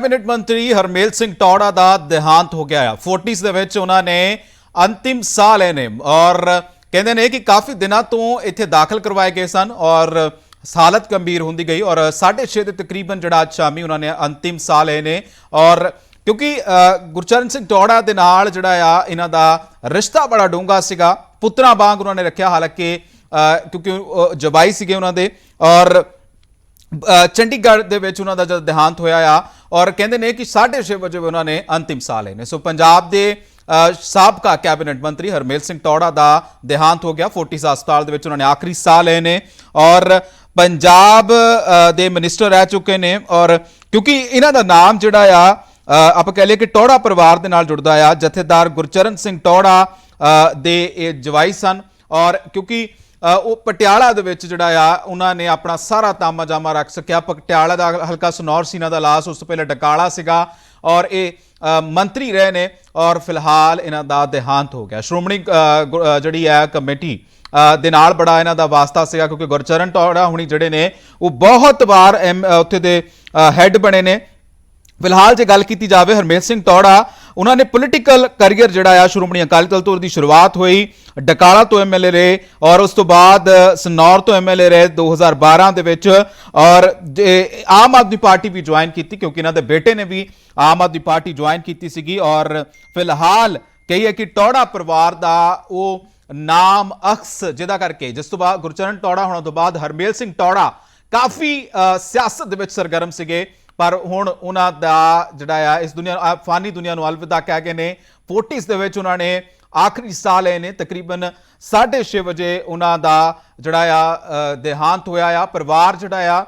Cabinet ਮੰਤਰੀ ਹਰਮੇਲ ਸਿੰਘ ਟੌੜਾ ਦਾ ਦੇਹਾਂਤ ਹੋ ਗਿਆ ਆ। 40s ਦੇ ਵਿੱਚ ਉਹਨਾਂ ਨੇ ਅੰਤਿਮ ਸਾਹ ਲਏ ਨੇ ਔਰ ਕਹਿੰਦੇ ਨੇ ਕਿ ਕਾਫੀ ਦਿਨਾਂ ਤੋਂ ਇੱਥੇ ਦਾਖਲ ਕਰਵਾਏ ਗਏ ਸਨ ਔਰ ਹਾਲਤ ਗੰਭੀਰ ਹੁੰਦੀ ਗਈ ਔਰ 6:30 ਦੇ ਤਕਰੀਬਨ ਜਿਹੜਾ ਅੱਜ ਸ਼ਾਮੀ ਉਹਨਾਂ ਨੇ ਅੰਤਿਮ ਸਾਹ ਲਏ ਨੇ ਔਰ ਕਿਉਂਕਿ ਗੁਰਚਰਨ ਸਿੰਘ ਟੌੜਾ ਦੇ ਨਾਲ ਜਿਹੜਾ ਆ, ਇਹਨਾਂ ਦਾ ਰਿਸ਼ਤਾ ਬੜਾ ਡੂੰਘਾ ਸੀਗਾ। ਪੁੱਤਰਾਂ ਵਾਂਗ ਉਹਨਾਂ ਨੇ ਰੱਖਿਆ ਹਾਲਾਂਕਿ ਕਿਉਂਕਿ ਉਹ ਜਵਾਈ ਸੀਗੇ ਉਹਨਾਂ ਦੇ ਔਰ ਚੰਡੀਗੜ੍ਹ ਦੇ ਵਿੱਚ ਉਹਨਾਂ ਦਾ ਜਦ ਦੇਹਾਂਤ ਹੋਇਆ ਆ ਔਰ ਕਹਿੰਦੇ ਨੇ ਕਿ 6:30 ਵਜੇ ਉਹਨਾਂ ਨੇ ਅੰਤਿਮ ਸਾਹ ਲਏ ਨੇ। ਸੋ ਪੰਜਾਬ ਦੇ ਸਾਬਕਾ ਕੈਬਨਿਟ ਮੰਤਰੀ ਹਰਮੇਲ ਸਿੰਘ ਟੌੜਾ ਦਾ ਦੇਹਾਂਤ ਹੋ ਗਿਆ। ਫੋਰਟਿਸ ਹਸਪਤਾਲ ਦੇ ਵਿੱਚ ਉਹਨਾਂ ਨੇ ਆਖਰੀ ਸਾਹ ਲਏ ਨੇ ਔਰ ਪੰਜਾਬ ਦੇ ਮਿਨਿਸਟਰ ਰਹਿ ਚੁੱਕੇ ਨੇ ਔਰ ਕਿਉਂਕਿ ਇਹਨਾਂ ਦਾ ਨਾਮ ਜਿਹੜਾ ਆ ਆਪਾਂ ਕਹਿ ਲਈਏ ਕਿ ਟੌੜਾ ਪਰਿਵਾਰ ਦੇ ਨਾਲ ਜੁੜਦਾ ਆ। ਜਥੇਦਾਰ ਗੁਰਚਰਨ ਸਿੰਘ ਟੌੜਾ ਦੇ ਇਹ ਜਵਾਈ ਸਨ ਔਰ ਕਿਉਂਕਿ ਉਹ ਪਟਿਆਲਾ ਦੇ ਵਿੱਚ ਜਿਹੜਾ ਆ, ਉਹਨਾਂ ਨੇ ਆਪਣਾ ਸਾਰਾ ਤਾਮਾ ਜਾਮਾ ਰੱਖ ਸਕਿਆ। ਪਟਿਆਲਾ ਦਾ ਹਲਕਾ ਸਨੌਰ ਸੀ ਇਹਨਾਂ ਦਾ ਲਾਸ ਉਸ ਤੋਂ ਪਹਿਲਾਂ ਡਕਾਲਾ ਸੀਗਾ ਔਰ ਇਹ ਮੰਤਰੀ ਰਹੇ ਨੇ ਔਰ ਫਿਲਹਾਲ ਇਹਨਾਂ ਦਾ ਦੇਹਾਂਤ ਹੋ ਗਿਆ। ਸ਼੍ਰੋਮਣੀ ਜਿਹੜੀ ਹੈ ਕਮੇਟੀ ਦੇ ਨਾਲ ਬੜਾ ਇਹਨਾਂ ਦਾ ਵਾਸਤਾ ਸੀਗਾ ਕਿਉਂਕਿ ਗੁਰਚਰਨ ਟੌੜਾ ਹੁਣੀ ਜਿਹੜੇ ਨੇ, ਉਹ ਬਹੁਤ ਵਾਰ ਐਮ- ਉੱਥੇ ਦੇ ਹੈੱਡ ਬਣੇ ਨੇ। ਫਿਲਹਾਲ ਜੇ ਗੱਲ ਕੀਤੀ ਜਾਵੇ ਹਰਮੇਲ ਸਿੰਘ ਟੌੜਾ ਉਹਨਾਂ ਨੇ ਪੋਲੀਟੀਕਲ ਕੈਰੀਅਰ ਜਿਹੜਾ ਆ ਸ਼੍ਰੋਮਣੀ ਅਕਾਲੀ ਦਲ ਤੋਂ ਉਹਦੀ ਸ਼ੁਰੂਆਤ ਹੋਈ। ਡਕਾਲਾ ਤੋਂ ਐਮਐਲਏ ਰਹੇ ਔਰ ਉਸ ਤੋਂ ਬਾਅਦ ਸਨੌਰ ਤੋਂ ਐਮਐਲਏ ਰਹੇ 2012 ਦੇ ਵਿੱਚ ਔਰ ਜੇ ਆਮ ਆਦਮੀ ਪਾਰਟੀ ਵੀ ਜੁਆਇਨ ਕੀਤੀ ਕਿਉਂਕਿ ਇਹਨਾਂ ਦੇ ਬੇਟੇ ਨੇ ਵੀ ਆਮ ਆਦਮੀ ਪਾਰਟੀ ਜੁਆਇਨ ਕੀਤੀ ਸੀਗੀ ਔਰ ਫਿਲਹਾਲ ਕਹੀਏ ਕਿ ਟੌੜਾ ਪਰਿਵਾਰ ਦਾ ਉਹ ਨਾਮ ਅਕਸ ਜਿਹਦਾ ਕਰਕੇ ਜਿਸ ਤੋਂ ਬਾਅਦ ਗੁਰਚਰਨ ਟੌੜਾ ਹੋਣ ਤੋਂ ਬਾਅਦ ਹਰਮੇਲ ਸਿੰਘ ਟੌੜਾ ਕਾਫੀ ਸਿਆਸਤ ਦੇ ਵਿੱਚ ਸਰਗਰਮ ਸੀਗੇ, ਪਰ ਹੁਣ ਉਹਨਾਂ ਦਾ ਜਿਹੜਾ ਆ ਇਸ ਦੁਨੀਆ ਫਾਨੀ ਦੁਨੀਆ ਨੂੰ ਅਲਵਿਦਾ ਕਹਿ ਗਏ ਨੇ। 40s ਦੇ ਵਿੱਚ ਉਹਨਾਂ ਨੇ ਆਖਰੀ ਸਾਹ ਲਏ ਨੇ ਤਕਰੀਬਨ 6:30 ਵਜੇ ਉਹਨਾਂ ਦਾ ਜਿਹੜਾ ਆ ਦੇਹਾਂਤ ਹੋਇਆ ਆ ਪਰਿਵਾਰ ਜਿਹੜਾ ਆ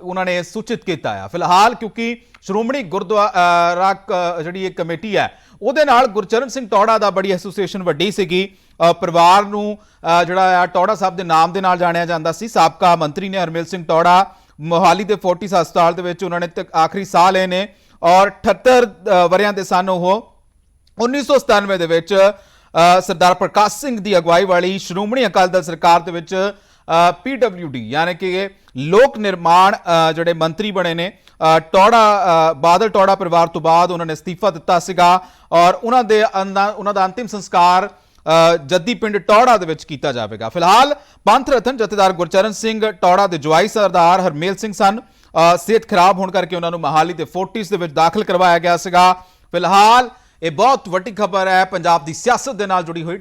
ਉਹਨਾਂ ਨੇ ਸੂਚਿਤ ਕੀਤਾ ਆ। ਫਿਲਹਾਲ ਕਿਉਂਕਿ ਸ਼੍ਰੋਮਣੀ ਗੁਰਦੁਆਰਾ ਕ- ਜਿਹੜੀ ਇਹ ਕਮੇਟੀ ਹੈ ਉਹਦੇ ਨਾਲ ਗੁਰਚਰਨ ਸਿੰਘ ਟੌੜਾ ਦਾ ਬੜੀ ਐਸੋਸੀਏਸ਼ਨ ਵੱਡੀ ਸੀਗੀ। ਪਰਿਵਾਰ ਨੂੰ ਜਿਹੜਾ ਆ ਟੌੜਾ ਸਾਹਿਬ ਦੇ ਨਾਮ ਦੇ ਨਾਲ ਜਾਣਿਆ ਜਾਂਦਾ ਸੀ। ਸਾਬਕਾ ਮੰਤਰੀ ਨੇ ਹਰਮੇਲ ਸਿੰਘ ਟੌੜਾ ਮੋਹਾਲੀ ਦੇ 40 ਹਸਪਤਾਲ ਦੇ ਵਿੱਚ ਉਹਨਾਂ ਨੇ ਤੱਕ ਆਖਰੀ ਸਾਹ ਲਏ ਨੇ। ਔਰ 78 ਅ, ਵਰਿਆਂ ਦੇ ਸਨ ਉਹ 1997 ਦੇ ਵਿੱਚ ਸਰਦਾਰ ਪ੍ਰਕਾਸ਼ ਸਿੰਘ ਦੀ ਅਗਵਾਈ ਵਾਲੀ ਸ਼੍ਰੋਮਣੀ ਅਕਾਲੀ ਦਲ ਸਰਕਾਰ ਦੇ ਵਿੱਚ ਪੀਡਬਲਯੂਡੀ ਯਾਨੀ ਕਿ ਲੋਕ ਨਿਰਮਾਣ ਜਿਹੜੇ ਮੰਤਰੀ ਬਣੇ ਨੇ ਅ, ਟੌੜਾ ਬਾਦਲ ਟੌੜਾ ਪਰਿਵਾਰ ਤੋਂ ਬਾਅਦ ਉਹਨਾਂ ਨੇ ਅਸਤੀਫਾ ਦਿੱਤਾ ਸੀਗਾ ਔਰ ਉਹਨਾਂ ਦੇ ਅੰਦਾ- ਉਹਨਾਂ ਦਾ ਅੰਤਿਮ ਸੰਸਕਾਰ ਜੱਦੀ ਪਿੰਡ ਟੌੜਾ ਦੇ ਵਿੱਚ ਕੀਤਾ ਜਾਵੇਗਾ। ਫਿਲਹਾਲ ਪੰਥ ਰਤਨ ਜਥੇਦਾਰ ਗੁਰਚਰਨ ਸਿੰਘ ਟੌੜਾ ਦੇ ਜਵਾਈ ਸਰਦਾਰ ਹਰਮੇਲ ਸਿੰਘ ਸਨ। ਸਿਹਤ ਖਰਾਬ ਹੋਣ ਕਰਕੇ ਉਹਨਾਂ ਨੂੰ ਮਹਾਲੀ ਦੇ 40s ਦੇ ਵਿੱਚ ਦਾਖਲ ਕਰਵਾਇਆ ਗਿਆ ਸੀਗਾ। ਫਿਲਹਾਲ ਇਹ ਬਹੁਤ ਵੱਡੀ ਖਬਰ ਹੈ ਪੰਜਾਬ ਦੀ ਸਿਆਸਤ ਦੇ ਨਾਲ ਜੁੜੀ ਹੋਈ।